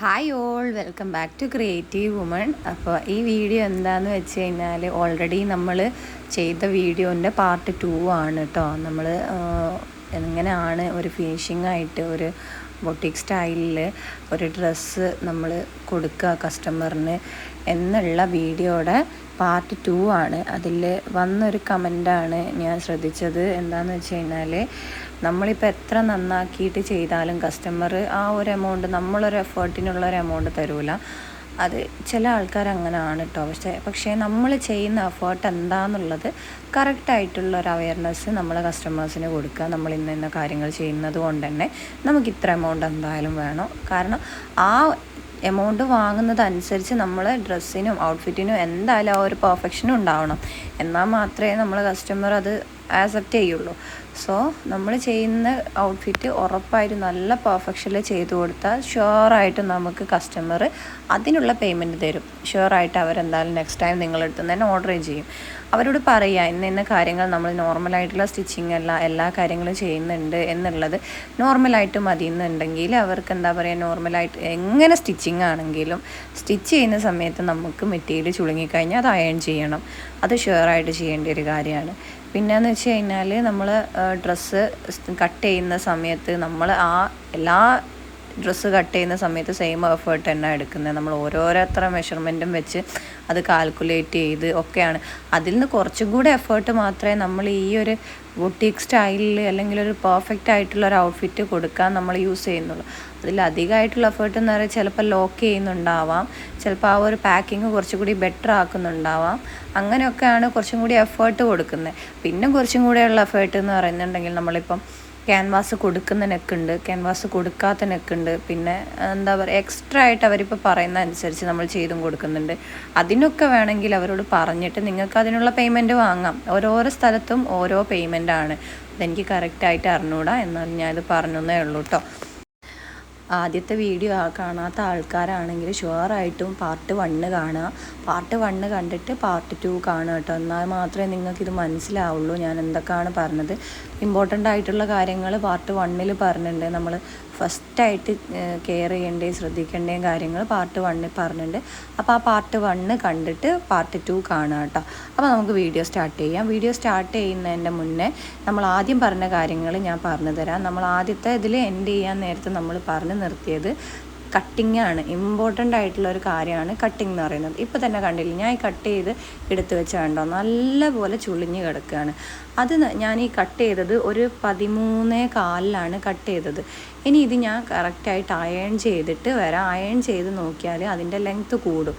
Hi all welcome back to creative woman അപ്പോൾ ഈ video എന്താന്ന് വെച്ച് കഴിഞ്ഞാൽ ഓൾറെഡി നമ്മൾ ചെയ്ത വീഡിയോന്റെ പാർട്ട് ടു ആണ് കേട്ടോ നമ്മൾ എങ്ങനെയാണ് ഒരു ഫിനിഷിംഗ് ആയിട്ട് ഒരു ബൊട്ടിക് സ്റ്റൈലിൽ ഒരു ഡ്രസ്സ് നമ്മൾ കൊടുക്കുക കസ്റ്റമറിന് എന്നുള്ള വീഡിയോയുടെ പാർട്ട് ടു ആണ്. അതിൽ വന്നൊരു കമന്റാണ് ഞാൻ ശ്രദ്ധിച്ചത്. എന്താണെന്ന് വെച്ച് കഴിഞ്ഞാൽ നമ്മളിപ്പോൾ എത്ര നന്നാക്കിയിട്ട് ചെയ്താലും കസ്റ്റമർ ആ ഒരു എമൗണ്ട് നമ്മളൊരു എഫേർട്ടിനുള്ള ഒരു എമൗണ്ട് തരൂല. അത് ചില ആൾക്കാർ അങ്ങനെയാണ് കേട്ടോ പക്ഷേ പക്ഷേ നമ്മൾ ചെയ്യുന്ന എഫേർട്ട് എന്താണെന്നുള്ളത് കറക്റ്റായിട്ടുള്ള ഒരു അവയർനെസ് നമ്മളെ കസ്റ്റമേഴ്സിന് കൊടുക്കുക. നമ്മൾ ഇന്ന ഇന്ന കാര്യങ്ങൾ ചെയ്യുന്നത് കൊണ്ട് തന്നെ നമുക്ക് ഇത്ര എമൗണ്ട് എന്തായാലും വേണം. കാരണം ആ എമൗണ്ട് വാങ്ങുന്നതനുസരിച്ച് നമ്മൾ ഡ്രസ്സിനും ഔട്ട്ഫിറ്റിനും എന്തായാലും ആ ഒരു പെർഫെക്ഷനും ഉണ്ടാവണം. എന്നാൽ മാത്രമേ നമ്മൾ കസ്റ്റമർ അത് ആക്സെപ്റ്റ് ചെയ്യുള്ളൂ. സോ നമ്മൾ ചെയ്യുന്ന ഔട്ട്ഫിറ്റ് ഉറപ്പായിട്ട് നല്ല പെർഫെക്ഷനിൽ ചെയ്തു കൊടുത്താൽ ഷുവറായിട്ട് നമുക്ക് കസ്റ്റമർ അതിനുള്ള പേയ്മെന്റ് തരും. ഷുവറായിട്ട് അവരെന്തായാലും നെക്സ്റ്റ് ടൈം നിങ്ങളെടുത്ത് തന്നെ ഓർഡർ ചെയ്യും. അവരോട് പറയുക ഇന്ന ഇന്ന കാര്യങ്ങൾ നമ്മൾ നോർമലായിട്ടുള്ള സ്റ്റിച്ചിങ് അല്ല എല്ലാ കാര്യങ്ങളും ചെയ്യുന്നുണ്ട് എന്നുള്ളത് നോർമലായിട്ട് മതി എന്നുണ്ടെങ്കിൽ അവർക്ക് എന്താ പറയുക നോർമലായിട്ട് എങ്ങനെ സ്റ്റിച്ചിങ് ആണെങ്കിലും സ്റ്റിച്ച് ചെയ്യുന്ന സമയത്ത് നമുക്ക് മെറ്റീരിയൽ ചുളുങ്ങിക്കഴിഞ്ഞാൽ അത് അയൺ ചെയ്യണം. അത് ഷുവറായിട്ട് ചെയ്യേണ്ട ഒരു കാര്യമാണ്. പിന്നെയെന്ന് വെച്ച് കഴിഞ്ഞാൽ നമ്മൾ ഡ്രസ്സ് കട്ട് ചെയ്യുന്ന സമയത്ത് നമ്മൾ ആ എല്ലാ ഡ്രസ്സ് കട്ട് ചെയ്യുന്ന സമയത്ത് സെയിം എഫേർട്ട് തന്നെ എടുക്കുന്നത് നമ്മൾ ഓരോരോത്ര മെഷർമെന്റും വെച്ച് അത് കാൽക്കുലേറ്റ് ചെയ്ത് ഒക്കെയാണ്. അതിൽ നിന്ന് കുറച്ചും കൂടെ എഫേർട്ട് മാത്രമേ നമ്മൾ ഈ ഒരു ബുട്ടീക്ക് സ്റ്റൈലിൽ അല്ലെങ്കിൽ ഒരു പെർഫെക്റ്റ് ആയിട്ടുള്ള ഒരു ഔട്ട്ഫിറ്റ് കൊടുക്കാൻ നമ്മൾ യൂസ് ചെയ്യുന്നുള്ളൂ. അതിൽ അധികമായിട്ടുള്ള എഫേർട്ട് എന്ന് പറയുന്നത് ചിലപ്പോൾ ലോക്ക് ചെയ്യുന്നുണ്ടാവാം. ചിലപ്പോൾ ആ ഒരു പാക്കിങ് കുറച്ചും കൂടി ബെറ്റർ ആക്കുന്നുണ്ടാവാം. അങ്ങനെയൊക്കെയാണ് കുറച്ചും കൂടി എഫേർട്ട് കൊടുക്കുന്നത് പിന്നെ കുറച്ചും കൂടെയുള്ള എഫേർട്ട് എന്ന് പറയുന്നുണ്ടെങ്കിൽ നമ്മളിപ്പം ക്യാൻവാസ് കൊടുക്കുന്ന നെക്കുണ്ട് ക്യാൻവാസ് കൊടുക്കാത്ത നെക്കുണ്ട് പിന്നെ എന്താ പറയുക എക്സ്ട്രാ ആയിട്ട് അവരിപ്പോൾ പറയുന്ന അനുസരിച്ച് നമ്മൾ ചെയ്തും കൊടുക്കുന്നുണ്ട്. അതിനൊക്കെ വേണമെങ്കിൽ അവരോട് പറഞ്ഞിട്ട് നിങ്ങൾക്ക് അതിനുള്ള പേയ്മെന്റ് വാങ്ങാം. ഓരോരോ സ്ഥലത്തും ഓരോ പേയ്മെന്റ് ആണ്. അതെനിക്ക് കറക്റ്റായിട്ട് അറിഞ്ഞൂടാ എന്നാലും ഞാനിത് പറഞ്ഞേ ഉള്ളൂ കേട്ടോ ആദ്യത്തെ വീഡിയോ കാണാത്ത ആൾക്കാരാണെങ്കിൽ ഷുവറായിട്ടും പാർട്ട് വണ്ണ് കാണുക. പാർട്ട് വണ്ണ് കണ്ടിട്ട് പാർട്ട് ടു കാണുക കേട്ടോ എന്നാൽ മാത്രമേ നിങ്ങൾക്കിത് മനസ്സിലാവുള്ളൂ ഞാൻ എന്തൊക്കെയാണ് പറഞ്ഞത്. ഇമ്പോർട്ടന്റ് ആയിട്ടുള്ള കാര്യങ്ങൾ പാർട്ട് വണ്ണിൽ പറഞ്ഞിട്ടുണ്ട്. നമ്മൾ ഫസ്റ്റായിട്ട് കെയർ ചെയ്യേണ്ടേ ശ്രദ്ധിക്കേണ്ടേയും കാര്യങ്ങൾ പാർട്ട് വണ്ണിൽ പറഞ്ഞിട്ടുണ്ട്. അപ്പോൾ ആ പാർട്ട് വണ്ണ് കണ്ടിട്ട് പാർട്ട് ടു കാണുക കേട്ടോ. അപ്പോൾ നമുക്ക് വീഡിയോ സ്റ്റാർട്ട് ചെയ്യാം. വീഡിയോ സ്റ്റാർട്ട് ചെയ്യുന്നതിന്റെ മുന്നേ നമ്മൾ ആദ്യം പറഞ്ഞ കാര്യങ്ങൾ ഞാൻ പറഞ്ഞു തരാം നമ്മൾ ആദ്യത്തെ ഇതിൽ എൻഡ് ചെയ്യാൻ നേരത്തെ നമ്മൾ പറഞ്ഞ് നിർത്തിയത് കട്ടിങ് ആണ്. ഇമ്പോർട്ടന്റ് ആയിട്ടുള്ള ഒരു കാര്യമാണ് കട്ടിങ് എന്ന് പറയുന്നത്. ഇപ്പോൾ തന്നെ കണ്ടില്ല ഞാൻ ഈ കട്ട് ചെയ്ത് എടുത്തു വെച്ച കണ്ടോ? നല്ലപോലെ ചുളിഞ്ഞ് കിടക്കുകയാണ് അത് ഞാൻ ഈ കട്ട് ചെയ്തത് ഒരു പതിമൂന്നേ കാലിലാണ് കട്ട് ചെയ്തത്. ഇനി ഇത് ഞാൻ കറക്റ്റായിട്ട് അയൺ ചെയ്തിട്ട് വരാം. അയൺ ചെയ്ത് നോക്കിയാൽ അതിന്റെ ലെങ്ത്ത് കൂടും.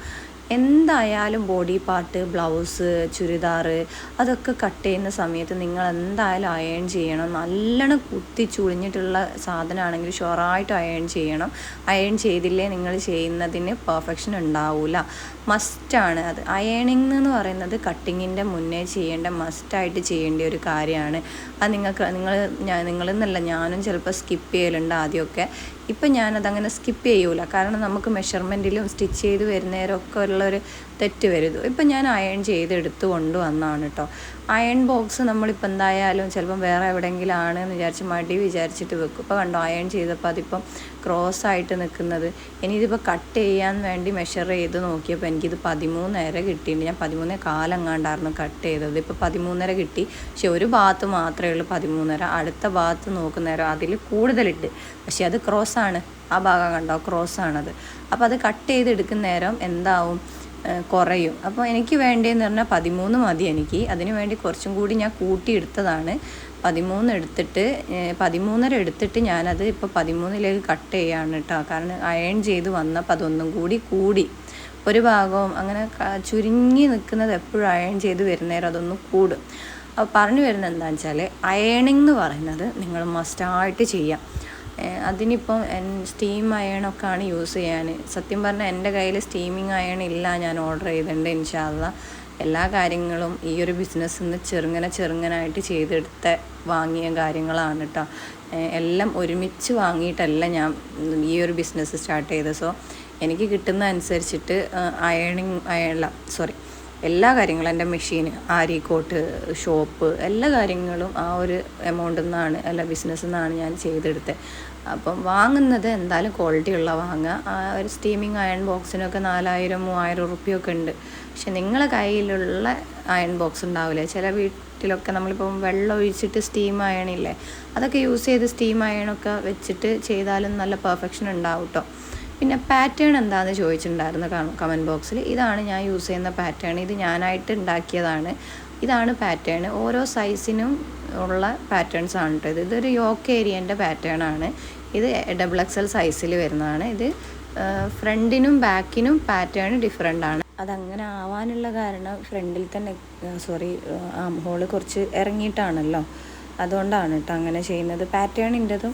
എന്തായാലും ബോഡി പാർട്ട് ബ്ലൗസ് ചുരിദാർ അതൊക്കെ കട്ട് ചെയ്യുന്ന സമയത്ത് നിങ്ങൾ എന്തായാലും അയൺ ചെയ്യണം. നല്ലോണം കുത്തി ചുളിഞ്ഞിട്ടുള്ള സാധനമാണെങ്കിൽ ഷുവറായിട്ട് അയൺ ചെയ്യണം. അയൺ ചെയ്തില്ലേ നിങ്ങൾ ചെയ്യുന്നതിന് പെർഫെക്ഷൻ ഉണ്ടാവില്ല മസ്റ്റാണ് അത്. അയണിങ് എന്ന് പറയുന്നത് കട്ടിങ്ങിന്റെ മുന്നേ ചെയ്യേണ്ട മസ്റ്റായിട്ട് ചെയ്യേണ്ട ഒരു കാര്യമാണ്. അത് നിങ്ങൾക്ക് നിങ്ങൾ ഞാൻ നിങ്ങളെന്നല്ല ഞാനും ചിലപ്പോൾ സ്കിപ്പ് ചെയ്യലുണ്ട് ആദ്യമൊക്കെ. ഇപ്പം ഞാനതങ്ങനെ സ്കിപ്പ് ചെയ്യൂല. കാരണം നമുക്ക് മെഷർമെന്റിലും സ്റ്റിച്ച് ചെയ്ത് വരുന്നേരമൊക്കെ ഉള്ളൊരു തെറ്റ് വരുത്. ഇപ്പം ഞാൻ അയൺ ചെയ്തെടുത്ത് കൊണ്ടുവന്നാണ് കേട്ടോ അയൺ ബോക്സ് നമ്മളിപ്പോൾ എന്തായാലും ചിലപ്പം വേറെ എവിടെയെങ്കിലും ആണ് എന്ന് വിചാരിച്ച് മടി വിചാരിച്ചിട്ട് വെക്കും. ഇപ്പോൾ കണ്ടോ അയൺ ചെയ്തപ്പോൾ അതിപ്പം ക്രോസ് ആയിട്ട് നിൽക്കുന്നത്. ഇനി ഇതിപ്പോൾ കട്ട് ചെയ്യാൻ വേണ്ടി മെഷർ ചെയ്ത് നോക്കിയപ്പോൾ എനിക്കിത് പതിമൂന്നര കിട്ടിയിട്ടുണ്ട്. ഞാൻ പതിമൂന്നേ കാലെങ്ങാണ്ടായിരുന്നു കട്ട് ചെയ്തത്. ഇപ്പോൾ പതിമൂന്നര കിട്ടി. പക്ഷെ ഒരു ഭാഗത്ത് മാത്രമേ ഉള്ളൂ പതിമൂന്നര. അടുത്ത ഭാഗത്ത് നോക്കുന്നേരം അതിൽ കൂടുതലിട്ട്. പക്ഷെ അത് ക്രോസാണ് ആ ഭാഗം കണ്ടോ ക്രോസാണത് അപ്പോൾ അത് കട്ട് ചെയ്ത് എടുക്കുന്ന നേരം എന്താവും? കുറയും. അപ്പോൾ എനിക്ക് വേണ്ടതെന്ന് പറഞ്ഞാൽ പതിമൂന്ന് മതി എനിക്ക്. അതിന് വേണ്ടി കുറച്ചും കൂടി ഞാൻ കൂട്ടിയെടുത്തതാണ്. പതിമൂന്ന് എടുത്തിട്ട് പതിമൂന്നര എടുത്തിട്ട് ഞാനത് ഇപ്പോൾ പതിമൂന്നിലേക്ക് കട്ട് ചെയ്യാണ് കേട്ടോ കാരണം അയൺ ചെയ്ത് വന്നപ്പോൾ അതൊന്നും കൂടി കൂടി. ഒരു ഭാഗവും അങ്ങനെ ചുരുങ്ങി നിൽക്കുന്നത് എപ്പോഴും അയൺ ചെയ്ത് വരുന്നേരം അതൊന്നും കൂടും. അപ്പോൾ പറഞ്ഞു വരുന്നത് എന്താണെന്ന് വെച്ചാൽ അയണിങ് എന്ന് പറയുന്നത് നിങ്ങൾ മസ്റ്റായിട്ട് ചെയ്യാം. അതിനിപ്പം സ്റ്റീം അയണൊക്കെയാണ് യൂസ് ചെയ്യാൻ. സത്യം പറഞ്ഞാൽ എന്റെ കയ്യിൽ സ്റ്റീമിങ് അയൺ ഇല്ല ഞാൻ ഓർഡർ ചെയ്തിട്ടുണ്ട് ഇൻഷാല്ല എല്ലാ കാര്യങ്ങളും ഈ ഒരു ബിസിനസ്സിൽ നിന്ന് ചെറുങ്ങനെ ചെറുങ്ങനായിട്ട് ചെയ്തെടുത്ത വാങ്ങിയ കാര്യങ്ങളാണ് കേട്ടോ എല്ലാം ഒരുമിച്ച് വാങ്ങിയിട്ടല്ല ഞാൻ ഈ ഒരു ബിസിനസ് സ്റ്റാർട്ട് ചെയ്തത്. സോ എനിക്ക് കിട്ടുന്ന അനുസരിച്ചിട്ട് അയണിങ് അയണല്ല സോറി എല്ലാ കാര്യങ്ങളും എന്റെ മെഷീൻ ആരിക്കോട്ട് ഷോപ്പ് എല്ലാ കാര്യങ്ങളും ആ ഒരു എമൗണ്ടിൽ നിന്നാണ് അല്ല ബിസിനസ്സിൽ നിന്നാണ് ഞാൻ ചെയ്തെടുത്തത് അപ്പം വാങ്ങുന്നത് എന്തായാലും ക്വാളിറ്റി ഉള്ള വാങ്ങുക. ആ ഒരു സ്റ്റീമിങ് അയൺ ബോക്സിനൊക്കെ നാലായിരം മൂവായിരം ഉറുപ്പ്യൊക്കെ ഉണ്ട്. പക്ഷെ നിങ്ങളെ കയ്യിലുള്ള അയൺ ബോക്സ് ഉണ്ടാവില്ലേ? ചില വീട്ടിലൊക്കെ നമ്മളിപ്പം വെള്ളം ഒഴിച്ചിട്ട് സ്റ്റീം അയണില്ലേ അതൊക്കെ യൂസ് ചെയ്ത് സ്റ്റീം അയണൊക്കെ വെച്ചിട്ട് ചെയ്താലും നല്ല പെർഫെക്ഷൻ ഉണ്ടാവും കേട്ടോ പിന്നെ പാറ്റേൺ എന്താണെന്ന് ചോദിച്ചിട്ടുണ്ടായിരുന്നു കമന്റ് ബോക്സിൽ ഇതാണ് ഞാൻ യൂസ് ചെയ്യുന്ന പാറ്റേൺ ഇത് ഞാനായിട്ട് ഉണ്ടാക്കിയതാണ്. ഇതാണ് പാറ്റേൺ ഓരോ സൈസിനും ഉള്ള പാറ്റേൺസ് ആണ് കേട്ടോ ഇത്. ഇതൊരു യോക്ക് ഏരിയന്റെ പാറ്റേൺ ആണ്. ഇത് ഡബിൾ എക്സൽ സൈസിൽ വരുന്നതാണ്. ഇത് ഫ്രണ്ടിനും ബാക്കിനും പാറ്റേൺ ഡിഫറെന്റ് ആണ്. അതങ്ങനെ ആവാനുള്ള കാരണം ഫ്രണ്ടിൽ തന്നെ സോറി ആം ഹോൾ കുറച്ച് ഇറങ്ങിയിട്ടാണല്ലോ. അതുകൊണ്ടാണ് കേട്ടോ അങ്ങനെ ചെയ്യുന്നത്. പാറ്റേണിന്റെതും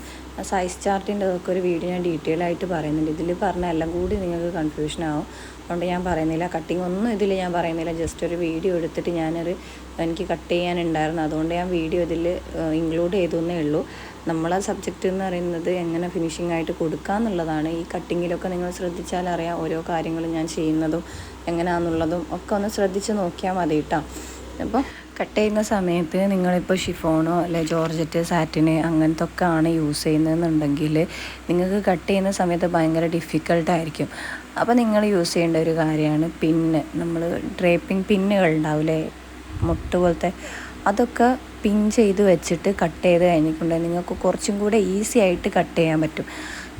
സൈസ് ചാർട്ടിന്റെതും ഒക്കെ ഒരു വീഡിയോ ഞാൻ ഡീറ്റെയിൽ ആയിട്ട് പറയുന്നുണ്ട്. ഇതിൽ പറഞ്ഞ എല്ലാം കൂടി നിങ്ങൾക്ക് കൺഫ്യൂഷൻ ആവും. അതുകൊണ്ട് ഞാൻ പറയുന്നില്ല. കട്ടിങ് ഒന്നും ഇതിൽ ഞാൻ പറയുന്നില്ല. ജസ്റ്റ് ഒരു വീഡിയോ എടുത്തിട്ട് ഞാനൊരു എനിക്ക് കട്ട് ചെയ്യാനുണ്ടായിരുന്നു. അതുകൊണ്ട് ഞാൻ വീഡിയോ ഇതിൽ ഇൻക്ലൂഡ് ചെയ്തേ ഉള്ളൂ. നമ്മളെ സബ്ജക്റ്റ് എന്ന് പറയുന്നത് എങ്ങനെ ഫിനിഷിംഗ് ആയിട്ട് കൊടുക്കുക എന്നുള്ളതാണ്. ഈ കട്ടിങ്ങിലൊക്കെ നിങ്ങൾ ശ്രദ്ധിച്ചാൽ അറിയാം ഓരോ കാര്യങ്ങളും ഞാൻ ചെയ്യുന്നതും എങ്ങനെയാണെന്നുള്ളതും ഒക്കെ ഒന്ന് ശ്രദ്ധിച്ച് നോക്കിയാൽ മതി കേട്ടോ അപ്പോൾ കട്ട് ചെയ്യുന്ന സമയത്ത് നിങ്ങളിപ്പോൾ ഷിഫോണോ അല്ലെ ജോർജറ്റ് സാറ്റിന് അങ്ങനത്തെ ഒക്കെ ആണ് യൂസ് ചെയ്യുന്നതെന്നുണ്ടെങ്കിൽ നിങ്ങൾക്ക് കട്ട് ചെയ്യുന്ന സമയത്ത് ഭയങ്കര ഡിഫിക്കൽട്ടായിരിക്കും അപ്പോൾ നിങ്ങൾ യൂസ് ചെയ്യേണ്ട ഒരു കാര്യമാണ് പിന്ന്. നമ്മൾ ഡ്രേപ്പിംഗ് പിന്നുകൾ ഉണ്ടാവില്ലേ മുട്ട് പോലത്തെ. അതൊക്കെ പിൻ ചെയ്ത് വെച്ചിട്ട് കട്ട് ചെയ്ത് കഴിഞ്ഞിട്ടുണ്ടെങ്കിൽ നിങ്ങൾക്ക് കുറച്ചും കൂടെ ഈസി ആയിട്ട് കട്ട് ചെയ്യാൻ പറ്റും.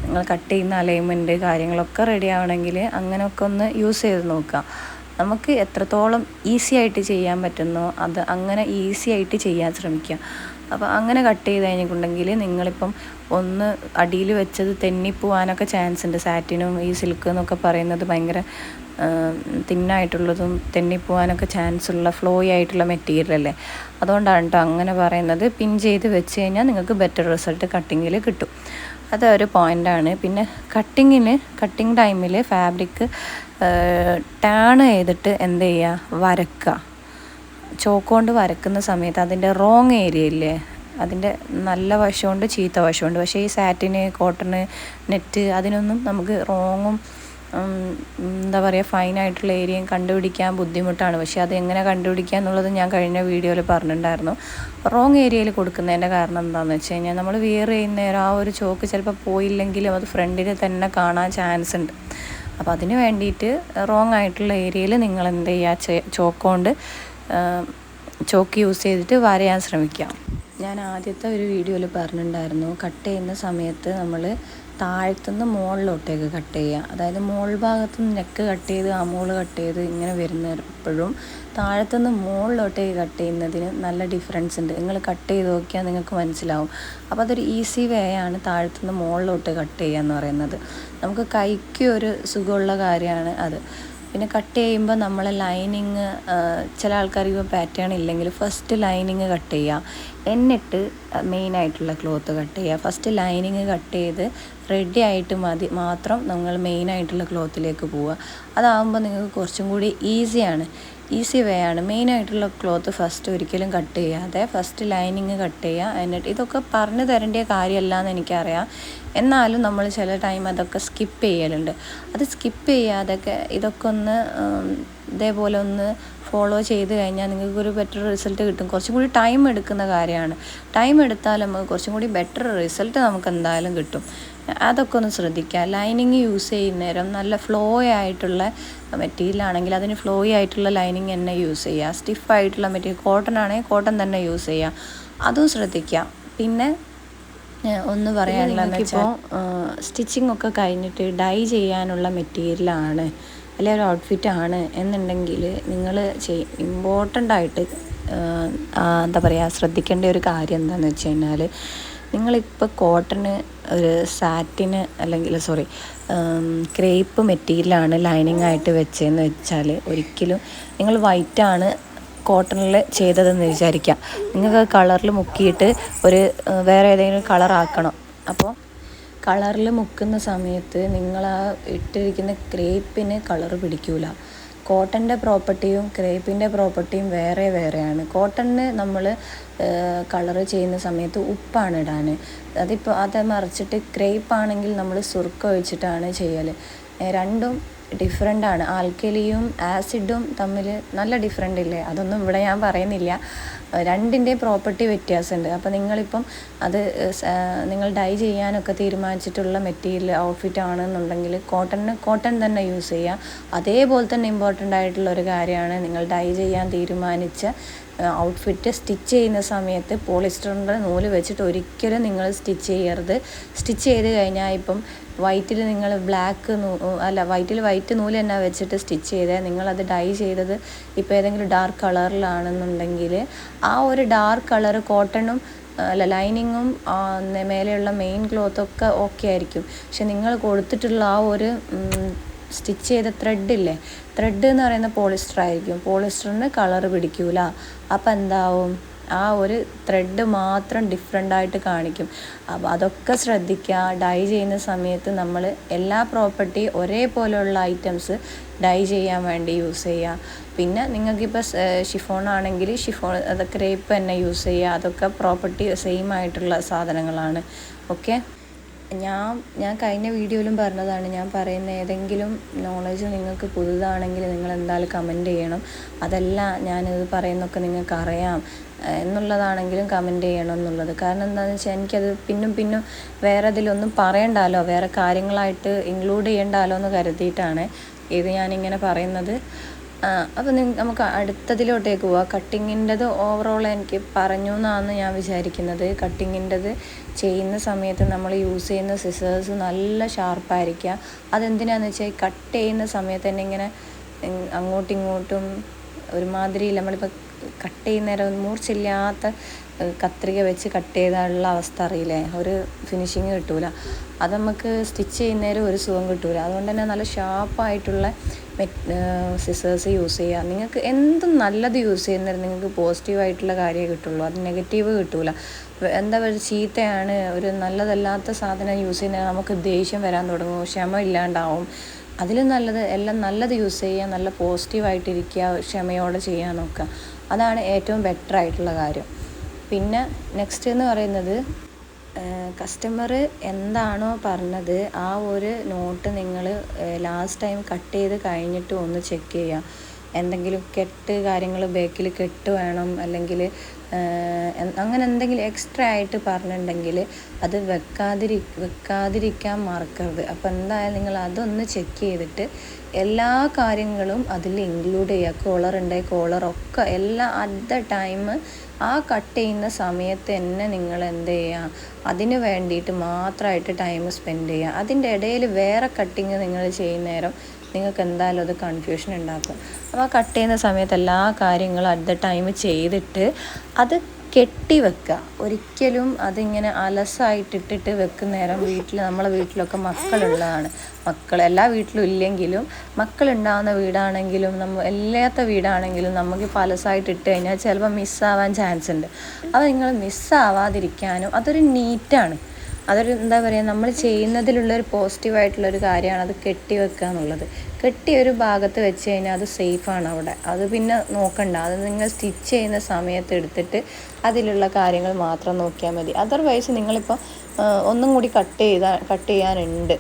നിങ്ങൾ കട്ട് ചെയ്യുന്ന അലൈൻമെന്റ് കാര്യങ്ങളൊക്കെ റെഡി ആവണമെങ്കിൽ അങ്ങനെയൊക്കെ ഒന്ന് യൂസ് ചെയ്ത് നോക്കുക. നമുക്ക് എത്രത്തോളം ഈസി ആയിട്ട് ചെയ്യാൻ പറ്റുന്നോ അത് അങ്ങനെ ഈസി ആയിട്ട് ചെയ്യാൻ ശ്രമിക്കുക. അപ്പോൾ അങ്ങനെ കട്ട് ചെയ്ത് കഴിഞ്ഞിട്ടുണ്ടെങ്കിൽ നിങ്ങളിപ്പം ഒന്ന് അടിയിൽ വെച്ചത് തെന്നിപ്പോവാനൊക്കെ ചാൻസ് ഉണ്ട്. സാറ്റിനും ഈ സിൽക്ക് എന്നൊക്കെ പറയുന്നത് ഭയങ്കര തിന്നായിട്ടുള്ളതും തെന്നിപ്പോവാനൊക്കെ ചാൻസ് ഉള്ള ഫ്ലോയി ആയിട്ടുള്ള മെറ്റീരിയൽ അല്ലേ? അതുകൊണ്ടാണ് കേട്ടോ അങ്ങനെ പറയുന്നത്. പിൻ ചെയ്ത് വെച്ച് കഴിഞ്ഞാൽ നിങ്ങൾക്ക് ബെറ്റർ റിസൾട്ട് കട്ടിങ്ങിൽ കിട്ടും. അതൊരു പോയിന്റാണ് പിന്നെ കട്ടിങ്ങിന് കട്ടിങ് ടൈമിൽ ഫാബ്രിക് ടേൺ ചെയ്തിട്ട് എന്ത് ചെയ്യുക വരക്കുക. ചോക്ക് കൊണ്ട് വരക്കുന്ന സമയത്ത് അതിന്റെ റോങ് ഏരിയ ഇല്ലേ? അതിന്റെ നല്ല വശമുണ്ട് ചീത്ത വശമുണ്ട്. പക്ഷേ ഈ സാറ്റിന് കോട്ടണ് നെറ്റ് അതിനൊന്നും നമുക്ക് റോങ്ങും എന്താ പറയുക ഫൈനായിട്ടുള്ള ഏരിയയും കണ്ടുപിടിക്കാൻ ബുദ്ധിമുട്ടാണ്. പക്ഷേ അത് എങ്ങനെ കണ്ടുപിടിക്കുക എന്നുള്ളത് ഞാൻ കഴിഞ്ഞ വീഡിയോയിൽ പറഞ്ഞിട്ടുണ്ടായിരുന്നു. റോങ് ഏരിയയിൽ കൊടുക്കുന്നതിന്റെ കാരണം എന്താണെന്ന് വെച്ച് കഴിഞ്ഞാൽ നമ്മൾ വിയർ ചെയ്യുന്നേരം ആ ഒരു ചോക്ക് ചിലപ്പോൾ പോയില്ലെങ്കിലും അത് ഫ്രണ്ടിൽ തന്നെ കാണാൻ ചാൻസ് ഉണ്ട്. അപ്പോൾ അതിന് വേണ്ടിയിട്ട് റോങ് ആയിട്ടുള്ള ഏരിയയിൽ നിങ്ങൾ എന്ത് ചെയ്യുക? ചോക്ക് കൊണ്ട് ചോക്ക് യൂസ് ചെയ്തിട്ട് വരയാൻ ശ്രമിക്കാം ഞാൻ ആദ്യത്തെ ഒരു വീഡിയോയിൽ പറഞ്ഞിട്ടുണ്ടായിരുന്നു കട്ട് ചെയ്യുന്ന സമയത്ത് നമ്മൾ താഴത്തുനിന്ന് മുകളിലോട്ടേക്ക് കട്ട് ചെയ്യുക. അതായത് മോൾ ഭാഗത്ത് നിന്ന് നെക്ക് കട്ട് ചെയ്ത് അമൂൾ കട്ട് ചെയ്ത് ഇങ്ങനെ വരുന്നപ്പോഴും താഴത്തുനിന്ന് മുകളിലോട്ടേക്ക് കട്ട് ചെയ്യുന്നതിന് നല്ല ഡിഫറൻസ് ഉണ്ട്. നിങ്ങൾ കട്ട് ചെയ്ത് നോക്കിയാൽ നിങ്ങൾക്ക് മനസ്സിലാവും. അപ്പോൾ അതൊരു ഈസി വേ ആണ് താഴത്തുനിന്ന് മുകളിലോട്ട് കട്ട് ചെയ്യുക എന്ന് പറയുന്നത്. നമുക്ക് കൈക്ക് ഒരു സുഖമുള്ള കാര്യമാണ് അത്. പിന്നെ കട്ട് ചെയ്യുമ്പോൾ നമ്മൾ ലൈനിങ് ചില ആൾക്കാർക്ക് പാറ്റേൺ ഇല്ലെങ്കിൽ ഫസ്റ്റ് ലൈനിങ് കട്ട് ചെയ്യുക എന്നിട്ട് മെയിൻ ആയിട്ടുള്ള ക്ലോത്ത് കട്ട് ചെയ്യുക ഫസ്റ്റ് ലൈനിങ് കട്ട് ചെയ്ത് റെഡി ആയിട്ട് മതി മാത്രം നമ്മൾ മെയിനായിട്ടുള്ള ക്ലോത്തിലേക്ക് പോവുക. അതാകുമ്പോൾ നിങ്ങൾക്ക് കുറച്ചും കൂടി ഈസിയാണ് ഈസി വേ ആണ് മെയിനായിട്ടുള്ള ക്ലോത്ത് ഫസ്റ്റ് ഒരിക്കലും കട്ട് ചെയ്യാതെ ഫസ്റ്റ് ലൈനിങ് കട്ട് ചെയ്യുക. എന്നിട്ട് ഇതൊക്കെ പറഞ്ഞു തരേണ്ട കാര്യമല്ല എന്ന് എനിക്കറിയാം. എന്നാലും നമ്മൾ ചില ടൈം അതൊക്കെ സ്കിപ്പ് ചെയ്യലുണ്ട്. അത് സ്കിപ്പ് ചെയ്യാതൊക്കെ ഇതൊക്കെ ഒന്ന് ഇതേപോലെ ഒന്ന് ഫോളോ ചെയ്ത് കഴിഞ്ഞാൽ നിങ്ങൾക്ക് ഒരു ബെറ്റർ റിസൾട്ട് കിട്ടും. കുറച്ചും കൂടി ടൈം എടുക്കുന്ന കാര്യമാണ്. ടൈം എടുത്താൽ നമുക്ക് കുറച്ചും കൂടി ബെറ്റർ റിസൾട്ട് നമുക്ക് എന്തായാലും കിട്ടും. അതൊക്കെ ഒന്ന് ശ്രദ്ധിക്കുക. ലൈനിങ് യൂസ് ചെയ്യുന്നേരം നല്ല ഫ്ലോ ആയിട്ടുള്ള മെറ്റീരിയൽ ആണെങ്കിൽ അതിന് ഫ്ലോ ആയിട്ടുള്ള ലൈനിങ് തന്നെ യൂസ് ചെയ്യുക. സ്റ്റിഫ് ആയിട്ടുള്ള മെറ്റീരിയൽ കോട്ടൺ ആണെങ്കിൽ കോട്ടൺ തന്നെ യൂസ് ചെയ്യുക. അതും ശ്രദ്ധിക്കുക. പിന്നെ ഒന്ന് പറയാനുള്ള ഇപ്പോൾ സ്റ്റിച്ചിങ് ഒക്കെ കഴിഞ്ഞിട്ട് ഡൈ ചെയ്യാനുള്ള മെറ്റീരിയലാണ് അല്ലെ ഒരു ഔട്ട്ഫിറ്റ് ആണ് എന്നുണ്ടെങ്കിൽ നിങ്ങൾ ചെയ് ഇമ്പോർട്ടന്റ് ആയിട്ട് എന്താ പറയുക ശ്രദ്ധിക്കേണ്ട ഒരു കാര്യം എന്താണെന്ന് വെച്ച് കഴിഞ്ഞാൽ നിങ്ങളിപ്പോൾ കോട്ടണ് ഒരു സാറ്റിന് അല്ലെങ്കിൽ സോറി ക്രേപ്പ് മെറ്റീരിയലാണ് ലൈനിങ് ആയിട്ട് വെച്ചതെന്ന് വെച്ചാൽ ഒരിക്കലും നിങ്ങൾ വൈറ്റാണ് കോട്ടണിൽ ചെയ്തതെന്ന് വിചാരിക്കാം. നിങ്ങൾക്ക് കളറിൽ മുക്കിയിട്ട് ഒരു വേറെ ഏതെങ്കിലും കളർ ആക്കണം. അപ്പോൾ കളറിൽ മുക്കുന്ന സമയത്ത് നിങ്ങൾ ആ ഇട്ടിരിക്കുന്ന ക്രേപ്പിന് കളർ പിടിക്കൂല. കോട്ടന്റെ പ്രോപ്പർട്ടിയും ക്രേപ്പിന്റെ പ്രോപ്പർട്ടിയും വേറെ വേറെയാണ്. കോട്ടണിന് നമ്മൾ കളർ ചെയ്യുന്ന സമയത്ത് ഉപ്പാണ് ഇടാൻ അതിപ്പോൾ അത് മറിച്ചിട്ട് ക്രേപ്പ് ആണെങ്കിൽ നമ്മൾ സുർക്ക ഒഴിച്ചിട്ടാണ് ചെയ്യൽ രണ്ടും ഡിഫറെന്റ് ആണ്. ആൽക്കലിയും ആസിഡും തമ്മിൽ നല്ല ഡിഫറെന്റ് ഇല്ലേ? അതൊന്നും ഇവിടെ ഞാൻ പറയുന്നില്ല. രണ്ടിന്റെ പ്രോപ്പർട്ടി വ്യത്യാസമുണ്ട്. അപ്പോൾ നിങ്ങളിപ്പം അത് നിങ്ങൾ ഡൈ ചെയ്യാനൊക്കെ തീരുമാനിച്ചിട്ടുള്ള മെറ്റീരിയൽ ഔട്ട്ഫിറ്റ് ആണെന്നുണ്ടെങ്കിൽ കോട്ടണിന് കോട്ടൺ തന്നെ യൂസ് ചെയ്യുക. അതേപോലെ തന്നെ ഇമ്പോർട്ടന്റ് ആയിട്ടുള്ള ഒരു കാര്യമാണ് നിങ്ങൾ ഡൈ ചെയ്യാൻ തീരുമാനിച്ച ഔട്ട്ഫിറ്റ് സ്റ്റിച്ച് ചെയ്യുന്ന സമയത്ത് പോളിസ്റ്ററിന്റെ നൂൽ വെച്ചിട്ട് ഒരിക്കലും നിങ്ങൾ സ്റ്റിച്ച് ചെയ്യരുത്. സ്റ്റിച്ച് ചെയ്ത് കഴിഞ്ഞാൽ ഇപ്പം വൈറ്റിൽ നിങ്ങൾ ബ്ലാക്ക് അല്ല വൈറ്റിൽ വൈറ്റ് നൂൽ തന്നെ വെച്ചിട്ട് സ്റ്റിച്ച് ചെയ്താൽ നിങ്ങളത് ഡൈ ചെയ്തത് ഇപ്പോൾ ഏതെങ്കിലും ഡാർക്ക് കളറിലാണെന്നുണ്ടെങ്കിൽ ആ ഒരു ഡാർക്ക് കളർ കോട്ടണും അല്ല ലൈനിങ്ങും മേലെയുള്ള മെയിൻ ക്ലോത്തൊക്കെ ഓക്കെ ആയിരിക്കും. പക്ഷെ നിങ്ങൾ കൊടുത്തിട്ടുള്ള ആ ഒരു സ്റ്റിച്ച് ചെയ്ത ത്രെഡില്ലേ ത്രെഡ് എന്ന് പറയുന്ന പോളിസ്റ്റർ ആയിരിക്കും. പോളിസ്റ്ററിന് കളർ പിടിക്കൂല. അപ്പം എന്താവും? ആ ഒരു ത്രെഡ് മാത്രം ഡിഫറെന്റ് ആയിട്ട് കാണിക്കും. അപ്പോൾ അതൊക്കെ ശ്രദ്ധിക്കുക ഡൈ ചെയ്യുന്ന സമയത്ത് നമ്മൾ എല്ലാ പ്രോപ്പർട്ടി ഒരേപോലെയുള്ള ഐറ്റംസ് ഡൈ ചെയ്യാൻ വേണ്ടി യൂസ് ചെയ്യുക. പിന്നെ നിങ്ങൾക്കിപ്പോൾ ഷിഫോൺ ആണെങ്കിൽ ഷിഫോൺ അത് ക്രേപ്പ് തന്നെ യൂസ് ചെയ്യുക. അതൊക്കെ പ്രോപ്പർട്ടി സെയിം ആയിട്ടുള്ള സാധനങ്ങളാണ്. ഓക്കെ ഞാൻ ഞാൻ കഴിഞ്ഞ വീഡിയോയിലും പറഞ്ഞതാണ്. ഞാൻ പറയുന്ന ഏതെങ്കിലും നോളജ് നിങ്ങൾക്ക് പുതുതാണെങ്കിൽ നിങ്ങൾ എന്തായാലും കമന്റ് ചെയ്യണം. അതല്ല ഞാനിത് പറയുന്നൊക്കെ നിങ്ങൾക്ക് അറിയാം എന്നുള്ളതാണെങ്കിലും കമന്റ് ചെയ്യണം എന്നുള്ളത്. കാരണം എന്താണെന്ന് വെച്ചാൽ എനിക്കത് പിന്നും പിന്നും വേറെ അതിലൊന്നും പറയണ്ടാലോ? വേറെ കാര്യങ്ങളായിട്ട് ഇൻക്ലൂഡ് ചെയ്യണ്ടാലോ എന്ന് കരുതിയിട്ടാണ് ഇത് ഞാനിങ്ങനെ പറയുന്നത്. അപ്പോൾ നമുക്ക് അടുത്തതിലോട്ടേക്ക് പോവാം. കട്ടിങ്ങിന്റെത് ഓവറോൾ എനിക്ക് പറഞ്ഞു എന്നാണ് ഞാൻ വിചാരിക്കുന്നത്. കട്ടിങ്ങിന്റെത് ചെയ്യുന്ന സമയത്ത് നമ്മൾ യൂസ് ചെയ്യുന്ന സിസേഴ്സ് നല്ല ഷാർപ്പായിരിക്കുക അതെന്തിനാന്ന് വെച്ചാൽ കട്ട് ചെയ്യുന്ന സമയത്ത് തന്നെ ഇങ്ങനെ അങ്ങോട്ടും ഇങ്ങോട്ടും ഒരുമാതിരി നമ്മളിപ്പോൾ കട്ട് ചെയ്യുന്നേരം മൂർച്ചില്ലാത്ത കത്രിക വെച്ച് കട്ട് ചെയ്താലുള്ള അവസ്ഥ അറിയില്ലേ? ഒരു ഫിനിഷിങ് കിട്ടൂല. അത് നമുക്ക് സ്റ്റിച്ച് ചെയ്യുന്നേരം ഒരു സുഖം കിട്ടൂല. അതുകൊണ്ട് തന്നെ നല്ല ഷാർപ്പായിട്ടുള്ള സിസേഴ്സ് യൂസ് ചെയ്യുക. നിങ്ങൾക്ക് എന്തും നല്ലത് യൂസ് ചെയ്യുന്നേരം നിങ്ങൾക്ക് പോസിറ്റീവായിട്ടുള്ള കാര്യമേ കിട്ടുള്ളൂ. അത് നെഗറ്റീവ് കിട്ടൂല. എന്താ പറയുക ചീത്തയാണ് ഒരു നല്ലതല്ലാത്ത സാധനം യൂസ് ചെയ്യുന്ന നമുക്ക് ദേഷ്യം വരാൻ തുടങ്ങും ക്ഷമ ഇല്ലാണ്ടാവും അതിലും നല്ലത് എല്ലാം നല്ലത് യൂസ് ചെയ്യുക നല്ല പോസിറ്റീവായിട്ടിരിക്കുക ക്ഷമയോടെ ചെയ്യാൻ നോക്കുക അതാണ് ഏറ്റവും ബെറ്റർ ആയിട്ടുള്ള കാര്യം. പിന്നെ നെക്സ്റ്റ് എന്ന് പറയുന്നത് കസ്റ്റമർ എന്താണോ പറഞ്ഞത് ആ ഒരു നോട്ട് നിങ്ങൾ ലാസ്റ്റ് ടൈം കട്ട് ചെയ്ത് കഴിഞ്ഞിട്ട് ഒന്ന് ചെക്ക് ചെയ്യുക. എന്തെങ്കിലും കെട്ട് കാര്യങ്ങൾ ബാക്കിൽ കെട്ട് വേണം അല്ലെങ്കിൽ അങ്ങനെ എന്തെങ്കിലും എക്സ്ട്രാ ആയിട്ട് പറഞ്ഞിട്ടുണ്ടെങ്കിൽ അത് വെക്കാതിരി വെക്കാതിരിക്കാൻ മറക്കരുത്. അപ്പോൾ എന്തായാലും നിങ്ങൾ അതൊന്ന് ചെക്ക് ചെയ്തിട്ട് എല്ലാ കാര്യങ്ങളും അതിൽ ഇൻക്ലൂഡ് ചെയ്യുക. കോളർ ഉണ്ടെങ്കിൽ കോളറൊക്കെ എല്ലാം അറ്റ് ദ ടൈം ആ കട്ട് ചെയ്യുന്ന സമയത്ത് തന്നെ നിങ്ങൾ എന്ത് ചെയ്യുക? അതിന് വേണ്ടിയിട്ട് മാത്രമായിട്ട് ടൈം സ്പെൻഡ് ചെയ്യുക. അതിന്റെ ഇടയിൽ വേറെ കട്ടിങ് നിങ്ങൾ ചെയ്യുന്നേരം നിങ്ങൾക്ക് എന്തായാലും അത് കൺഫ്യൂഷൻ ഉണ്ടാക്കും അപ്പോൾ കട്ട് ചെയ്യുന്ന സമയത്ത് എല്ലാ കാര്യങ്ങളും അറ്റ് ദ ടൈം ചെയ്തിട്ട് അത് കെട്ടി വെക്കുക ഒരിക്കലും അതിങ്ങനെ അലസായിട്ടിട്ടിട്ട് വെക്കുന്ന നേരം വീട്ടിൽ നമ്മളെ വീട്ടിലൊക്കെ മക്കളുള്ളതാണ്. മക്കൾ എല്ലാ വീട്ടിലും ഇല്ലെങ്കിലും മക്കളുണ്ടാകുന്ന വീടാണെങ്കിലും നമ്മൾ എല്ലാത്ത വീടാണെങ്കിലും നമുക്ക് പലസായിട്ട് ഇട്ട് കഴിഞ്ഞാൽ ചിലപ്പോൾ മിസ്സാവാൻ ചാൻസ് ഉണ്ട് അപ്പോൾ നിങ്ങൾ മിസ്സാവാതിരിക്കാനും അതൊരു നീറ്റാണ് അതൊരു എന്താ പറയുക നമ്മൾ ചെയ്യുന്നതിലുള്ളൊരു പോസിറ്റീവായിട്ടുള്ളൊരു കാര്യമാണ് അത് കെട്ടി വെക്കുക എന്നുള്ളത്. കെട്ടി ഒരു ഭാഗത്ത് വെച്ച് കഴിഞ്ഞാൽ അത് സേഫാണ് അവിടെ. അത് പിന്നെ നോക്കണ്ട. അത് നിങ്ങൾ സ്റ്റിച്ച് ചെയ്യുന്ന സമയത്ത് എടുത്തിട്ട് അതിലുള്ള കാര്യങ്ങൾ മാത്രം നോക്കിയാൽ മതി. അതർവൈസ് നിങ്ങളിപ്പോൾ ഒന്നും കൂടി കട്ട് ചെയ്താൽ കട്ട് ചെയ്യാനുണ്ട്.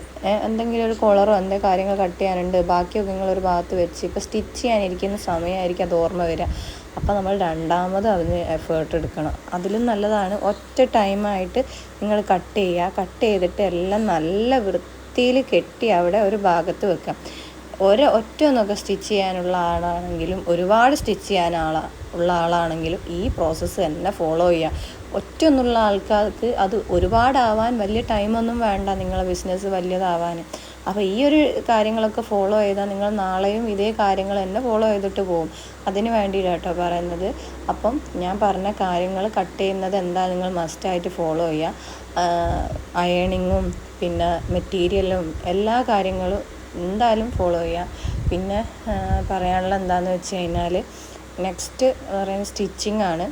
എന്തെങ്കിലും ഒരു കോളറോ എന്തെങ്കിലും കാര്യങ്ങൾ കട്ട് ചെയ്യാനുണ്ട്. ബാക്കിയൊക്കെ നിങ്ങളൊരു ഭാഗത്ത് വെച്ച്. ഇപ്പോൾ സ്റ്റിച്ച് ചെയ്യാനിരിക്കുന്ന സമയമായിരിക്കും അത് ഓർമ്മ വരിക. അപ്പോൾ നമ്മൾ രണ്ടാമത് അതിന് എഫേർട്ട് എടുക്കണം. അതിലും നല്ലതാണ്. ഒറ്റ ടൈമായിട്ട് നിങ്ങൾ കട്ട് ചെയ്യുക. കട്ട് ചെയ്തിട്ട് എല്ലാം നല്ല വൃത്തിയിൽ കെട്ടി അവിടെ ഒരു ഭാഗത്ത് വെക്കാം. ഒരു ഒറ്റ ഒന്നൊക്കെ സ്റ്റിച്ച് ചെയ്യാനുള്ള ആളാണെങ്കിലും ഒരുപാട് സ്റ്റിച്ച് ചെയ്യാൻ ആളാ ഉള്ള ആളാണെങ്കിലും ഈ പ്രോസസ്സ് തന്നെ ഫോളോ ചെയ്യുക. ഒറ്റ ഒന്നുള്ള ആൾക്കാർക്ക് അത് ഒരുപാടാവാൻ വലിയ ടൈമൊന്നും വേണ്ട നിങ്ങളെ ബിസിനസ് വലിയതാവാൻ. അപ്പോൾ ഈ ഒരു കാര്യങ്ങളൊക്കെ ഫോളോ ചെയ്താൽ നിങ്ങൾ നാളെയും ഇതേ കാര്യങ്ങൾ തന്നെ ഫോളോ ചെയ്തിട്ട് പോകും. അതിന് വേണ്ടിയിട്ടാട്ടോ പറയുന്നത്. അപ്പം ഞാൻ പറഞ്ഞ കാര്യങ്ങൾ കട്ട് ചെയ്യുന്നത് എന്താ നിങ്ങൾ മസ്റ്റായിട്ട് ഫോളോ ചെയ്യുക അയണിങ്ങും പിന്നെ മെറ്റീരിയലും എല്ലാ കാര്യങ്ങളും എന്തായാലും ഫോളോ ചെയ്യുക പിന്നെ പറയാനുള്ള എന്താണെന്ന് വെച്ച് കഴിഞ്ഞാൽ നെക്സ്റ്റ് പറയുന്നത് സ്റ്റിച്ചിങ് ആണ്.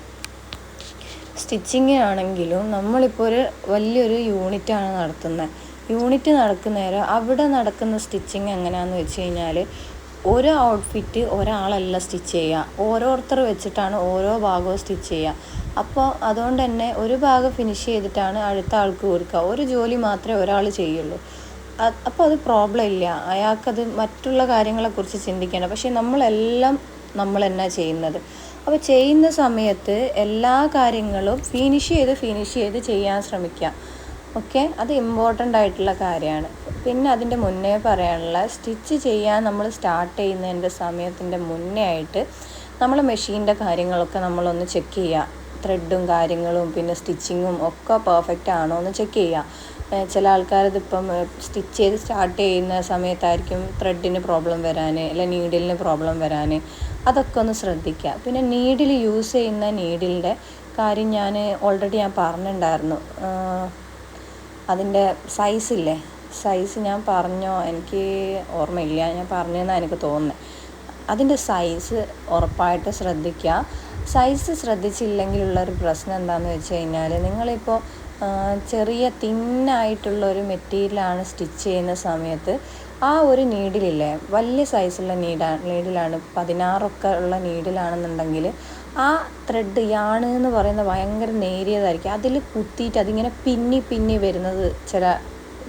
സ്റ്റിച്ചിങ് ആണെങ്കിലും നമ്മളിപ്പോൾ ഒരു വലിയൊരു യൂണിറ്റാണ് നടത്തുന്നത് യൂണിറ്റ് നടക്കുന്നേരം അവിടെ നടക്കുന്ന സ്റ്റിച്ചിങ് എങ്ങനെയാണെന്ന് വെച്ച് കഴിഞ്ഞാൽ ഒരു ഔട്ട്ഫിറ്റ് ഒരാളല്ല സ്റ്റിച്ച് ചെയ്യുക ഓരോരുത്തർ വെച്ചിട്ടാണ് ഓരോ ഭാഗവും സ്റ്റിച്ച് ചെയ്യുക അപ്പോൾ അതുകൊണ്ട് തന്നെ ഒരു ഭാഗം ഫിനിഷ് ചെയ്തിട്ടാണ് അടുത്ത ആൾക്ക് കൊടുക്കുക ഒരു ജോലി മാത്രമേ ഒരാൾ ചെയ്യുള്ളൂ. അപ്പോൾ അത് പ്രോബ്ലം ഇല്ല. അയാൾക്കത് മറ്റുള്ള കാര്യങ്ങളെക്കുറിച്ച് ചിന്തിക്കേണ്ട. പക്ഷേ നമ്മളെല്ലാം നമ്മൾ തന്നെ ചെയ്യുന്നത്. അപ്പോൾ ചെയ്യുന്ന സമയത്ത് എല്ലാ കാര്യങ്ങളും ഫിനിഷ് ചെയ്ത് ഫിനിഷ് ചെയ്ത് ചെയ്യാൻ ശ്രമിക്കുക ഓക്കെ? അത് ഇമ്പോർട്ടന്റ് ആയിട്ടുള്ള കാര്യമാണ്. പിന്നെ അതിന്റെ മുന്നേ പറയാനുള്ള സ്റ്റിച്ച് ചെയ്യാൻ നമ്മൾ സ്റ്റാർട്ട് ചെയ്യുന്നതിന്റെ സമയത്തിന്റെ മുന്നേ ആയിട്ട് നമ്മൾ മെഷീന്റെ കാര്യങ്ങളൊക്കെ നമ്മളൊന്ന് ചെക്ക് ചെയ്യുക. ത്രെഡും കാര്യങ്ങളും പിന്നെ സ്റ്റിച്ചിങ്ങും ഒക്കെ പെർഫെക്റ്റ് ആണോ എന്ന് ചെക്ക് ചെയ്യുക. ചില ആൾക്കാർ ഇതിപ്പം സ്റ്റിച്ച് ചെയ്ത് സ്റ്റാർട്ട് ചെയ്യുന്ന സമയത്തായിരിക്കും ത്രെഡിന് പ്രോബ്ലം വരാൻ അല്ലെ നീഡിലിന് പ്രോബ്ലം വരാൻ അതൊക്കെ ഒന്ന് ശ്രദ്ധിക്കുക. പിന്നെ നീഡിൽ യൂസ് ചെയ്യുന്ന നീഡിലിന്റെ കാര്യം ഞാൻ ഓൾറെഡി ഞാൻ പറഞ്ഞിട്ടുണ്ടായിരുന്നു അതിന്റെ സൈസില്ലേ സൈസ് ഞാൻ പറഞ്ഞോ? എനിക്ക് ഓർമ്മയില്ല. ഞാൻ പറഞ്ഞതെന്നാണ് എനിക്ക് തോന്നുന്നത് അതിന്റെ സൈസ് ഉറപ്പായിട്ട് ശ്രദ്ധിക്കുക സൈസ് ശ്രദ്ധിച്ചില്ലെങ്കിലുള്ളൊരു പ്രശ്നം എന്താണെന്ന് വെച്ച് കഴിഞ്ഞാൽ നിങ്ങളിപ്പോൾ ചെറിയ തിന്നായിട്ടുള്ള ഒരു മെറ്റീരിയലാണ് സ്റ്റിച്ച് ചെയ്യുന്ന സമയത്ത് ആ ഒരു നീഡിലില്ലേ വലിയ സൈസുള്ള നീഡാ നീഡിലാണ് പതിനാറൊക്കെ ഉള്ള നീഡിലാണെന്നുണ്ടെങ്കിൽ ആ ത്രെഡ് യാണ് എന്ന് പറയുന്നത് ഭയങ്കര നേരിയതായിരിക്കും. അതിൽ കുത്തിയിട്ട് അതിങ്ങനെ പിന്നി പിന്നി വരുന്നത് ചില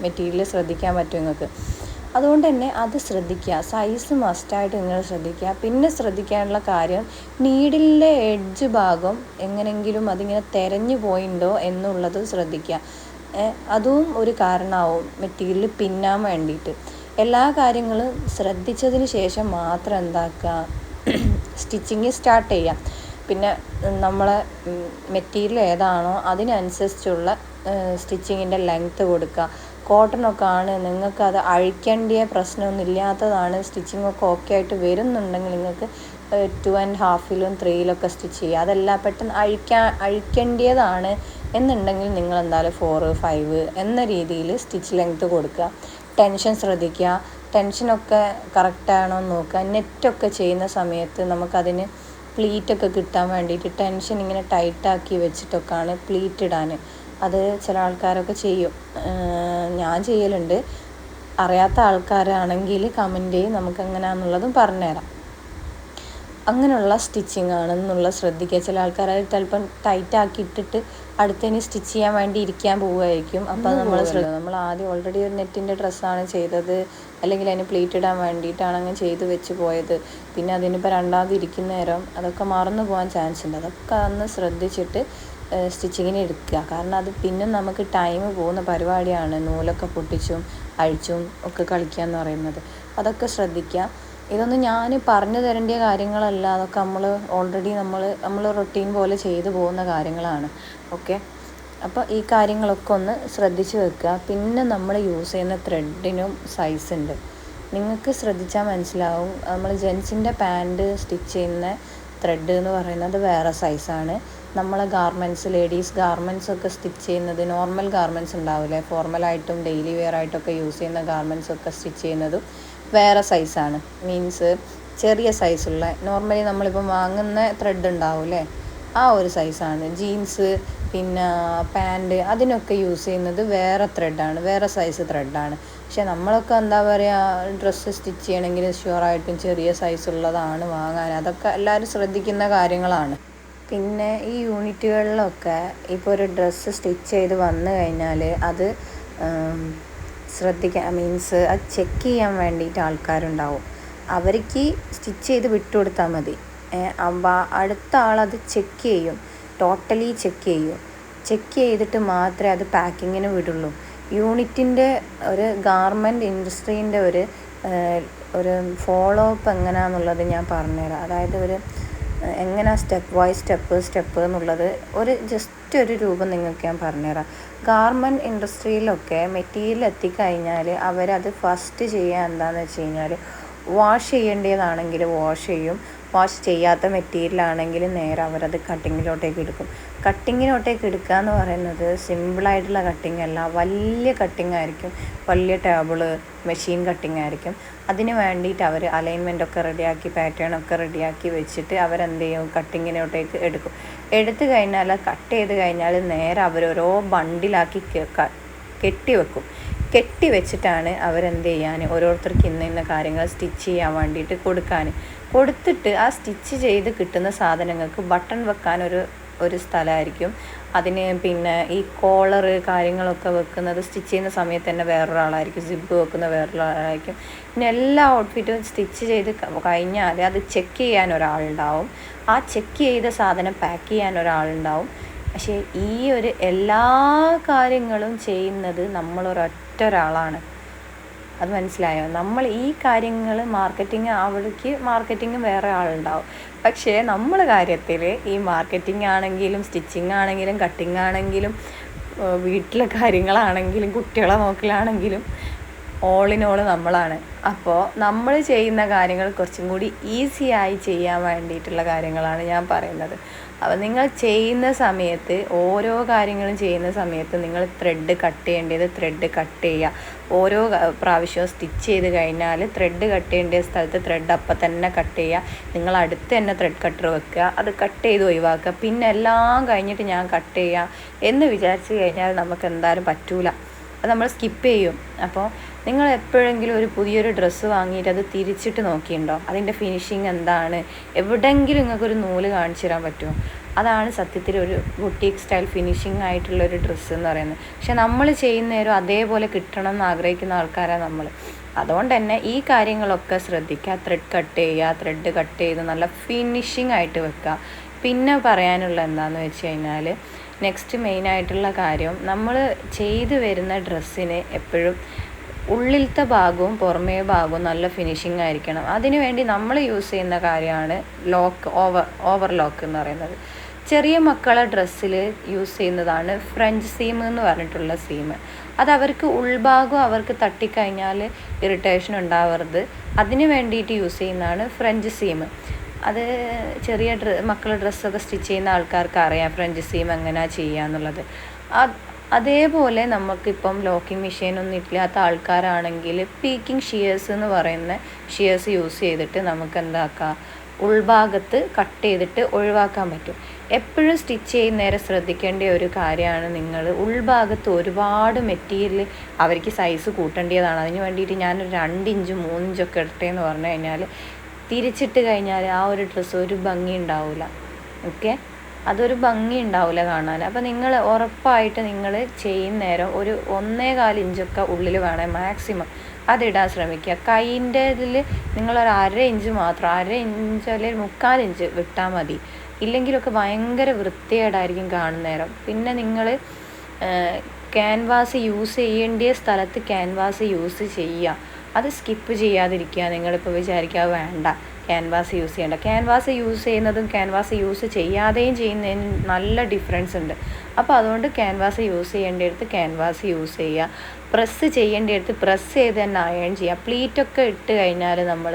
മെറ്റീരിയൽ ശ്രദ്ധിക്കാൻ പറ്റും നിങ്ങൾക്ക്. അതുകൊണ്ട് തന്നെ അത് ശ്രദ്ധിക്കുക. സൈസ് മസ്റ്റായിട്ട് നിങ്ങൾ ശ്രദ്ധിക്കുക. പിന്നെ ശ്രദ്ധിക്കാനുള്ള കാര്യം നീഡിലെ എഡ്ജ് ഭാഗം എങ്ങനെങ്കിലും അതിങ്ങനെ തെരഞ്ഞു പോയിണ്ടോ എന്നുള്ളത് ശ്രദ്ധിക്കുക. അതും ഒരു കാരണമാവും മെറ്റീരിയൽ പിന്നാൻ വേണ്ടിയിട്ട്. എല്ലാ കാര്യങ്ങളും ശ്രദ്ധിച്ചതിന് ശേഷം മാത്രം എന്താക്കുക? സ്റ്റിച്ചിങ് സ്റ്റാർട്ട് ചെയ്യാം പിന്നെ നമ്മളെ മെറ്റീരിയൽ ഏതാണോ അതിനനുസരിച്ചുള്ള സ്റ്റിച്ചിങ്ങിന്റെ ലെങ്ത്ത് കൊടുക്കുക. കോട്ടണൊക്കെ ആണ് നിങ്ങൾക്ക് അത് അഴിക്കേണ്ടിയ പ്രശ്നമൊന്നും ഇല്ലാത്തതാണ്. സ്റ്റിച്ചിങ്ങൊക്കെ ഓക്കെ ആയിട്ട് വരുന്നുണ്ടെങ്കിൽ നിങ്ങൾക്ക് ടു ആൻഡ് ഹാഫിലും ത്രീയിലൊക്കെ സ്റ്റിച്ച് ചെയ്യുക. അതല്ല പെട്ടെന്ന് അഴിക്കാൻ അഴിക്കേണ്ടിയതാണ് എന്നുണ്ടെങ്കിൽ നിങ്ങൾ എന്തായാലും ഫോറ് ഫൈവ് എന്ന രീതിയിൽ സ്റ്റിച്ച് ലെങ്ത്ത് കൊടുക്കുക. ടെൻഷൻ ശ്രദ്ധിക്കുക. ടെൻഷനൊക്കെ കറക്റ്റാണോ എന്ന് നോക്കുക. നെറ്റൊക്കെ ചെയ്യുന്ന സമയത്ത് നമുക്കതിന് പ്ലീറ്റൊക്കെ കിട്ടാൻ വേണ്ടിയിട്ട് ടെൻഷൻ ഇങ്ങനെ ടൈറ്റാക്കി വെച്ചിട്ടൊക്കെയാണ് പ്ലീറ്റ് ഇടാൻ. അത് ചില ആൾക്കാരൊക്കെ ചെയ്യും. ഞാൻ ചെയ്യലുണ്ട്. അറിയാത്ത ആൾക്കാരാണെങ്കിൽ കമന്റ് ചെയ്യും. നമുക്ക് എങ്ങനെയാണെന്നുള്ളതും പറഞ്ഞുതരാം. അങ്ങനെയുള്ള സ്റ്റിച്ചിങ് ആണെന്നുള്ള ശ്രദ്ധിക്കുക. ചില ആൾക്കാർ അത് ചിലപ്പം ടൈറ്റാക്കി ഇട്ടിട്ട് അടുത്തതിന് സ്റ്റിച്ച് ചെയ്യാൻ വേണ്ടി ഇരിക്കാൻ പോവുമായിരിക്കും. അപ്പോൾ നമ്മൾ നമ്മൾ ആദ്യം ഓൾറെഡി ഒരു നെറ്റിന്റെ ഡ്രസ്സാണ് ചെയ്തത്. അല്ലെങ്കിൽ അതിന് പ്ലേറ്റ് ഇടാൻ വേണ്ടിയിട്ടാണ് അങ്ങ് ചെയ്ത് വെച്ച് പോയത്. പിന്നെ അതിനിപ്പോൾ രണ്ടാമത് ഇരിക്കുന്ന നേരം അതൊക്കെ മറന്നു പോകാൻ ചാൻസ് ഉണ്ട്. അതൊക്കെ അന്ന് ശ്രദ്ധിച്ചിട്ട് സ്റ്റിച്ചിങ്ങിന് എടുക്കുക. കാരണം അത് പിന്നെ നമുക്ക് ടൈം പോകുന്ന പരിപാടിയാണ്. നൂലൊക്കെ പൊട്ടിച്ചും അഴിച്ചും ഒക്കെ കളിക്കുക എന്ന് പറയുന്നത്. അതൊക്കെ ശ്രദ്ധിക്കുക. ഇതൊന്നും ഞാൻ പറഞ്ഞു തരേണ്ട കാര്യങ്ങളല്ല. അതൊക്കെ നമ്മൾ ഓൾറെഡി നമ്മൾ നമ്മൾ റൊട്ടീൻ പോലെ ചെയ്തു പോകുന്ന കാര്യങ്ങളാണ്. ഓക്കെ അപ്പോൾ ഈ കാര്യങ്ങളൊക്കെ ഒന്ന് ശ്രദ്ധിച്ച് വെക്കുക. പിന്നെ നമ്മൾ യൂസ് ചെയ്യുന്ന ത്രെഡിനും സൈസ് ഉണ്ട്. നിങ്ങൾക്ക് ശ്രദ്ധിച്ചാൽ മനസ്സിലാവും. നമ്മൾ ജെൻസിന്റെ പാന്റ് സ്റ്റിച്ച് ചെയ്യുന്ന ത്രെഡ് എന്ന് പറയുന്നത് വേറെ സൈസാണ് നമ്മളെ ഗാർമെന്റ്സ് ലേഡീസ് ഗാർമെന്റ്സ് ഒക്കെ സ്റ്റിച്ച് ചെയ്യുന്നത് നോർമൽ ഗാർമെന്റ്സ് ഉണ്ടാവില്ലേ? ഫോർമലായിട്ടും ഡെയിലി വെയർ ആയിട്ടൊക്കെ യൂസ് ചെയ്യുന്ന ഗാർമെന്റ്സ് ഒക്കെ സ്റ്റിച്ച് ചെയ്യുന്നതും വേറെ സൈസാണ് മീൻസ് ചെറിയ സൈസുള്ള നോർമലി നമ്മളിപ്പം വാങ്ങുന്ന ത്രെഡ് ഉണ്ടാവില്ലേ? ആ ഒരു സൈസാണ് ജീൻസ് പിന്നെ പാന്റ് അതിനൊക്കെ യൂസ് ചെയ്യുന്നത് വേറെ ത്രെഡാണ് വേറെ സൈസ് ത്രെഡാണ് പക്ഷെ നമ്മളൊക്കെ എന്താ പറയുക ഡ്രസ്സ് സ്റ്റിച്ച് ചെയ്യണമെങ്കിൽ ഷുവറായിട്ടും ചെറിയ സൈസുള്ളതാണ് വാങ്ങാൻ. അതൊക്കെ എല്ലാവരും ശ്രദ്ധിക്കുന്ന കാര്യങ്ങളാണ്. പിന്നെ ഈ യൂണിറ്റുകളിലൊക്കെ ഇപ്പോൾ ഒരു ഡ്രസ്സ് സ്റ്റിച്ച് ചെയ്ത് വന്നു കഴിഞ്ഞാൽ അത് ശ്രദ്ധിക്കാൻ മീൻസ് അത് ചെക്ക് ചെയ്യാൻ വേണ്ടിയിട്ട് ആൾക്കാരുണ്ടാവും. അവർക്ക് സ്റ്റിച്ച് ചെയ്ത് വിട്ടുകൊടുത്താൽ മതി. അടുത്ത ആളത് ചെക്ക് ചെയ്യും. ടോട്ടലി ചെക്ക് ചെയ്യൂ. ചെക്ക് ചെയ്തിട്ട് മാത്രമേ അത് പാക്കിങ്ങിന് വിടുള്ളൂ. യൂണിറ്റിന്റെ ഒരു ഗാർമെന്റ് ഇൻഡസ്ട്രീന്റെ ഒരു ഒരു ഫോളോ അപ്പ് എങ്ങനെയാണെന്നുള്ളത് ഞാൻ പറഞ്ഞുതരാം. അതായത് ഒരു എങ്ങനെ സ്റ്റെപ്പ് ബൈ സ്റ്റെപ്പ് സ്റ്റെപ്പ് എന്നുള്ളത് ഒരു ജസ്റ്റ് ഒരു രൂപം നിങ്ങൾക്ക് ഞാൻ പറഞ്ഞുതരാം. ഗാർമെന്റ് ഇൻഡസ്ട്രിയിലൊക്കെ മെറ്റീരിയൽ എത്തിക്കഴിഞ്ഞാൽ അവരത് ഫസ്റ്റ് ചെയ്യുക എന്താണെന്ന് വെച്ച് കഴിഞ്ഞാൽ വാഷ് ചെയ്യേണ്ടതാണെങ്കിൽ വാഷ് ചെയ്യും. വാഷ് ചെയ്യാത്ത മെറ്റീരിയൽ ആണെങ്കിൽ നേരെ അവരത് കട്ടിങ്ങിലോട്ടേക്ക് എടുക്കും. കട്ടിങ്ങിലോട്ടേക്ക് എടുക്കുക എന്ന് പറയുന്നത് സിമ്പിളായിട്ടുള്ള കട്ടിങ് അല്ല. വലിയ കട്ടിങ് ആയിരിക്കും. വലിയ ടേബിൾ മെഷീൻ കട്ടിങ് ആയിരിക്കും. അതിന് വേണ്ടിയിട്ട് അവർ അലൈൻമെന്റ് ഒക്കെ റെഡിയാക്കി പാറ്റേൺ ഒക്കെ റെഡിയാക്കി വെച്ചിട്ട് അവരെന്ത് ചെയ്യും? കട്ടിങ്ങിനോട്ടേക്ക് എടുക്കും. എടുത്തു കഴിഞ്ഞാൽ കട്ട് ചെയ്ത് കഴിഞ്ഞാൽ നേരെ അവർ ഓരോ ബണ്ടിലാക്കി കെട്ടി വെക്കും. കെട്ടി വെച്ചിട്ടാണ് അവരെന്ത് ചെയ്യാൻ ഓരോരുത്തർക്ക് ഇന്ന ഇന്ന കാര്യങ്ങൾ സ്റ്റിച്ച് ചെയ്യാൻ വേണ്ടിയിട്ട് കൊടുക്കാൻ. കൊടുത്തിട്ട് ആ സ്റ്റിച്ച് ചെയ്ത് കിട്ടുന്ന സാധനങ്ങൾക്ക് ബട്ടൺ വെക്കാൻ ഒരു ഒരു സ്ഥലമായിരിക്കും. അതിന് പിന്നെ ഈ കോളറ് കാര്യങ്ങളൊക്കെ വെക്കുന്നത് സ്റ്റിച്ച് ചെയ്യുന്ന സമയത്ത് തന്നെ വേറൊരാളായിരിക്കും. സിബ് വെക്കുന്ന വേറൊരാളായിരിക്കും. പിന്നെ എല്ലാ ഔട്ട്ഫിറ്റും സ്റ്റിച്ച് ചെയ്ത് കഴിഞ്ഞാൽ അത് ചെക്ക് ചെയ്യാൻ ഒരാളുണ്ടാവും. ആ ചെക്ക് ചെയ്ത സാധനം പാക്ക് ചെയ്യാൻ ഒരാളുണ്ടാവും. പക്ഷേ ഈ ഒരു എല്ലാ കാര്യങ്ങളും ചെയ്യുന്നത് നമ്മളൊരൊറ്റ ഒരാളാണ്. അത് മനസ്സിലായോ? നമ്മൾ ഈ കാര്യങ്ങൾ മാർക്കറ്റിംഗ് അവൾക്ക് മാർക്കറ്റിംഗ് വേറെ ആളുണ്ടാവും. പക്ഷേ നമ്മൾ കാര്യത്തിൽ ഈ മാർക്കറ്റിംഗ് ആണെങ്കിലും സ്റ്റിച്ചിങ് ആണെങ്കിലും കട്ടിങ് ആണെങ്കിലും വീട്ടിലെ കാര്യങ്ങളാണെങ്കിലും കുട്ടികളെ നോക്കലാണെങ്കിലും ഓൾ നമ്മളാണ്. അപ്പോൾ നമ്മൾ ചെയ്യുന്ന കാര്യങ്ങൾ കുറച്ചും കൂടി ഈസിയായി ചെയ്യാൻ വേണ്ടിയിട്ടുള്ള കാര്യങ്ങളാണ് ഞാൻ പറയുന്നത്. അപ്പോൾ നിങ്ങൾ ചെയ്യുന്ന സമയത്ത് ഓരോ കാര്യങ്ങളും ചെയ്യുന്ന സമയത്ത് നിങ്ങൾ ത്രെഡ് കട്ട് ചെയ്യേണ്ടത് ത്രെഡ് കട്ട് ചെയ്യുക. ഓരോ പ്രാവശ്യവും സ്റ്റിച്ച് ചെയ്ത് കഴിഞ്ഞാൽ ത്രെഡ് കട്ട് ചെയ്യേണ്ട സ്ഥലത്ത് ത്രെഡ് അപ്പം തന്നെ കട്ട് ചെയ്യുക. നിങ്ങൾ അടുത്ത് തന്നെ ത്രെഡ് കട്ടർ വെക്കുക. അത് കട്ട് ചെയ്ത് ഒഴിവാക്കുക. പിന്നെ എല്ലാം കഴിഞ്ഞിട്ട് ഞാൻ കട്ട് ചെയ്യാം എന്ന് വിചാരിച്ച് കഴിഞ്ഞാൽ നമുക്ക് എന്തായാലും പറ്റൂല. അത് നമ്മൾ സ്കിപ്പ് ചെയ്യും. അപ്പോൾ നിങ്ങൾ എപ്പോഴെങ്കിലും ഒരു പുതിയൊരു ഡ്രസ്സ് വാങ്ങിയിട്ട് അത് തിരിച്ചിട്ട് നോക്കിയിട്ടുണ്ടോ? അതിന്റെ ഫിനിഷിങ് എന്താണ്? എവിടെയെങ്കിലും നിങ്ങൾക്കൊരു നൂൽ കാണിച്ചു തരാൻ പറ്റുമോ? അതാണ് സത്യത്തിൽ ഒരു ബുട്ടീക്ക് സ്റ്റൈൽ ഫിനിഷിംഗ് ആയിട്ടുള്ള ഒരു ഡ്രസ്സ് എന്ന് പറയുന്നത്. പക്ഷെ നമ്മൾ ചെയ്യുന്ന ചെയ്യുന്നേരം അതേപോലെ കിട്ടണം എന്ന് ആഗ്രഹിക്കുന്ന ആൾക്കാരാണ് നമ്മൾ. അതുകൊണ്ട് തന്നെ ഈ കാര്യങ്ങളൊക്കെ ശ്രദ്ധിക്കുക. ത്രെഡ് കട്ട് ചെയ്യുക ത്രെഡ് കട്ട് ചെയ്ത് നല്ല ഫിനിഷിംഗ് ആയിട്ട് വെക്കുക. പിന്നെ പറയാനുള്ള എന്താണെന്ന് വെച്ച് കഴിഞ്ഞാൽ നെക്സ്റ്റ് മെയിനായിട്ടുള്ള കാര്യം നമ്മൾ ചെയ്തു വരുന്ന ഡ്രസ്സിന് എപ്പോഴും ഉള്ളിലത്തെ ഭാഗവും പുറമേ ഭാഗവും നല്ല ഫിനിഷിംഗ് ആയിരിക്കണം. അതിനുവേണ്ടി നമ്മൾ യൂസ് ചെയ്യുന്ന കാര്യമാണ് ലോക്ക് ഓവർ ഓവർ ലോക്ക് എന്ന് പറയുന്നത്. ചെറിയ മക്കളെ ഡ്രസ്സിൽ യൂസ് ചെയ്യുന്നതാണ് ഫ്രഞ്ച് സീം എന്ന് പറഞ്ഞിട്ടുള്ള സീം അത് അവർക്ക് ഉൾഭാഗം അവർക്ക് തട്ടിക്കഴിഞ്ഞാൽ ഇറിറ്റേഷൻ ഉണ്ടാവരുത്. അതിന് വേണ്ടിയിട്ട് യൂസ് ചെയ്യുന്നതാണ് ഫ്രഞ്ച് സീം അത് ചെറിയ ഡ്ര മക്കളെ ഡ്രസ്സൊക്കെ സ്റ്റിച്ച് ചെയ്യുന്ന ആൾക്കാർക്ക് അറിയാം ഫ്രഞ്ച് സീം എങ്ങനെയാണ് ചെയ്യുക എന്നുള്ളത് അതേപോലെ നമുക്കിപ്പം ലോക്കിംഗ് മെഷീൻ ഒന്നും ഇല്ലാത്ത ആൾക്കാരാണെങ്കിൽ പീക്കിംഗ് ഷിയേഴ്സ് എന്ന് പറയുന്ന ഷിയേഴ്സ് യൂസ് ചെയ്തിട്ട് നമുക്ക് എന്താക്കാം ഉൾഭാഗത്ത് കട്ട് ചെയ്തിട്ട് ഒഴിവാക്കാൻ പറ്റും. എപ്പോഴും സ്റ്റിച്ച് ചെയ്യുന്നേരം ശ്രദ്ധിക്കേണ്ട ഒരു കാര്യമാണ് നിങ്ങൾ ഉൾഭാഗത്ത് ഒരുപാട് മെറ്റീരിയൽ അവർക്ക് സൈസ് കൂട്ടേണ്ടതാണ്. അതിന് വേണ്ടിയിട്ട് ഞാനൊരു രണ്ട് ഇഞ്ച് മൂന്നിഞ്ചൊക്കെ ഇടട്ടെ പറഞ്ഞു കഴിഞ്ഞാൽ തിരിച്ചിട്ട് കഴിഞ്ഞാൽ ആ ഒരു ഡ്രസ്സ് ഒരു ഭംഗി ഉണ്ടാവില്ല ഓക്കെ അതൊരു ഭംഗി ഉണ്ടാവില്ല കാണാൻ. അപ്പോൾ നിങ്ങൾ ഉറപ്പായിട്ട് നിങ്ങൾ ചെയ്യുന്നേരം ഒരു ഒന്നേ കാൽ ഇഞ്ചൊക്കെ ഉള്ളിൽ വേണം മാക്സിമം അതിടാൻ ശ്രമിക്കുക. കൈന്റെ ഇതിൽ നിങ്ങളൊരു അര ഇഞ്ച് മാത്രം അര ഇഞ്ച് അല്ലെങ്കിൽ മുക്കാൽ ഇഞ്ച് വിട്ടാൽ മതി. ഇല്ലെങ്കിലൊക്കെ ഭയങ്കര വൃത്തികേടായിരിക്കും കാണുന്നേരം പിന്നെ നിങ്ങൾ ക്യാൻവാസ് യൂസ് ചെയ്യേണ്ട സ്ഥലത്ത് ക്യാൻവാസ് യൂസ് ചെയ്യുക. അത് സ്കിപ്പ് ചെയ്യാതിരിക്കുക. നിങ്ങളിപ്പോൾ വിചാരിക്കുക വേണ്ട. ക്യാൻവാസ് യൂസ് ചെയ്യേണ്ട. ക്യാൻവാസ് യൂസ് ചെയ്യുന്നതും ക്യാൻവാസ് യൂസ് ചെയ്യാതെയും ചെയ്യുന്നതിന് നല്ല ഡിഫറൻസ് ഉണ്ട്. അപ്പോൾ അതുകൊണ്ട് ക്യാൻവാസ് യൂസ് ചെയ്യേണ്ടടുത്ത് ക്യാൻവാസ് യൂസ് ചെയ്യുക. പ്രസ് ചെയ്യേണ്ടടുത്ത് പ്രസ് ചെയ്ത് തന്നെ അയൺ ചെയ്യുക. പ്ലീറ്റൊക്കെ ഇട്ട് കഴിഞ്ഞാൽ നമ്മൾ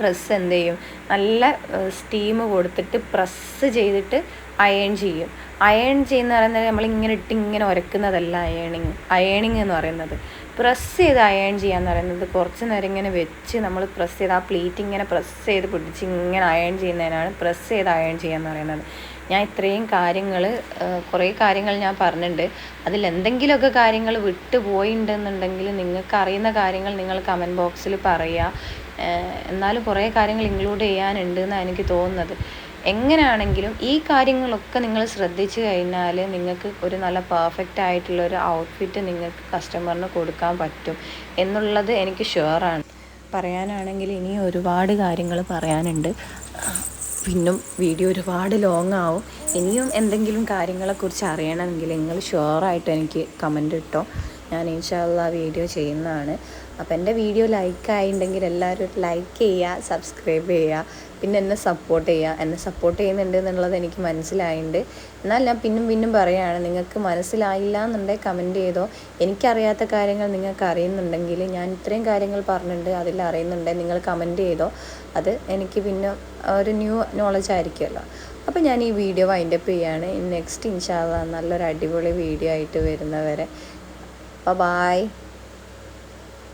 ഡ്രസ്സ് എന്ത് ചെയ്യും? നല്ല സ്റ്റീം കൊടുത്തിട്ട് പ്രസ് ചെയ്തിട്ട് അയൺ ചെയ്യും. അയൺ ചെയ്യുന്ന പറയുന്നത് നമ്മളിങ്ങനെ ഇട്ട് ഇങ്ങനെ ഉരക്കുന്നതല്ല അയണിങ് അയണിങ് എന്ന് പറയുന്നത്. പ്രസ് ചെയ്ത് അയൺ ചെയ്യാന്ന് പറയുന്നത് കുറച്ച് നേരം ഇങ്ങനെ വെച്ച് നമ്മൾ പ്രസ് ചെയ്ത് ആ പ്ലീറ്റ് ഇങ്ങനെ പ്രസ് ചെയ്ത് പിടിച്ച് ഇങ്ങനെ അയൺ ചെയ്യുന്നതിനാണ് പ്രസ് ചെയ്ത് അയൺ ചെയ്യാന്ന് പറയുന്നത്. ഞാൻ ഇത്രയും കാര്യങ്ങൾ കുറേ കാര്യങ്ങൾ ഞാൻ പറഞ്ഞിട്ടുണ്ട് അതിൽ എന്തെങ്കിലുമൊക്കെ കാര്യങ്ങൾ വിട്ടു പോയിട്ടുണ്ടെന്നുണ്ടെങ്കിൽ നിങ്ങൾക്ക് അറിയുന്ന കാര്യങ്ങൾ നിങ്ങൾ കമന്റ് ബോക്സിൽ പറയുക എന്നാലും കുറേ കാര്യങ്ങൾ ഇൻക്ലൂഡ് ചെയ്യാനുണ്ട് എന്നാണ് എനിക്ക് തോന്നുന്നത്. എങ്ങനെയാണെങ്കിലും ഈ കാര്യങ്ങളൊക്കെ നിങ്ങൾ ശ്രദ്ധിച്ചു കഴിഞ്ഞാൽ നിങ്ങൾക്ക് ഒരു നല്ല പെർഫെക്റ്റ് ആയിട്ടുള്ള ഒരു ഔട്ട്ഫിറ്റ് നിങ്ങൾക്ക് കസ്റ്റമറിന് കൊടുക്കാൻ പറ്റും എന്നുള്ളത് എനിക്ക് ഷുവറാണ് പറയാനാണെങ്കിൽ ഇനി ഒരുപാട് കാര്യങ്ങൾ പറയാനുണ്ട്. പിന്നും വീഡിയോ ഒരുപാട് ലോങ് ആവും. ഇനിയും എന്തെങ്കിലും കാര്യങ്ങളെക്കുറിച്ച് അറിയണമെങ്കിൽ നിങ്ങൾ ഷുവറായിട്ട് എനിക്ക് കമന്റ് ഇട്ടോ. ഞാൻ ഇൻഷാല്ല വീഡിയോ ചെയ്യുന്നതാണ്. അപ്പോൾ എന്റെ വീഡിയോ ലൈക്ക് ആയിട്ടുണ്ടെങ്കിൽ എല്ലാവരും ലൈക്ക് ചെയ്യുക സബ്സ്ക്രൈബ് ചെയ്യുക പിന്നെ എന്നെ സപ്പോർട്ട് ചെയ്യുക എന്നെ സപ്പോർട്ട് ചെയ്യുന്നുണ്ട് എന്നുള്ളത് എനിക്ക് മനസ്സിലായിട്ടുണ്ട് എന്നാൽ ഞാൻ പിന്നും പിന്നും പറയുകയാണ് നിങ്ങൾക്ക് മനസ്സിലായില്ല എന്നുണ്ടെങ്കിൽ കമന്റ് ചെയ്തോ. എനിക്കറിയാത്ത കാര്യങ്ങൾ നിങ്ങൾക്ക് അറിയുന്നുണ്ടെങ്കിൽ ഞാൻ ഇത്രയും കാര്യങ്ങൾ പറഞ്ഞിട്ടുണ്ട് അതിൽ അറിയുന്നുണ്ടെങ്കിൽ നിങ്ങൾ കമന്റ് ചെയ്തോ. അത് എനിക്ക് പിന്നെ ഒരു ന്യൂ നോളജ് ആയിരിക്കുമല്ലോ. അപ്പോൾ ഞാൻ ഈ വീഡിയോ വൈൻഡപ്പ് ചെയ്യുകയാണ് നെക്സ്റ്റ് ഇൻഷാല്ല നല്ലൊരു അടിപൊളി വീഡിയോ ആയിട്ട് വരുന്നവരെ. ബൈ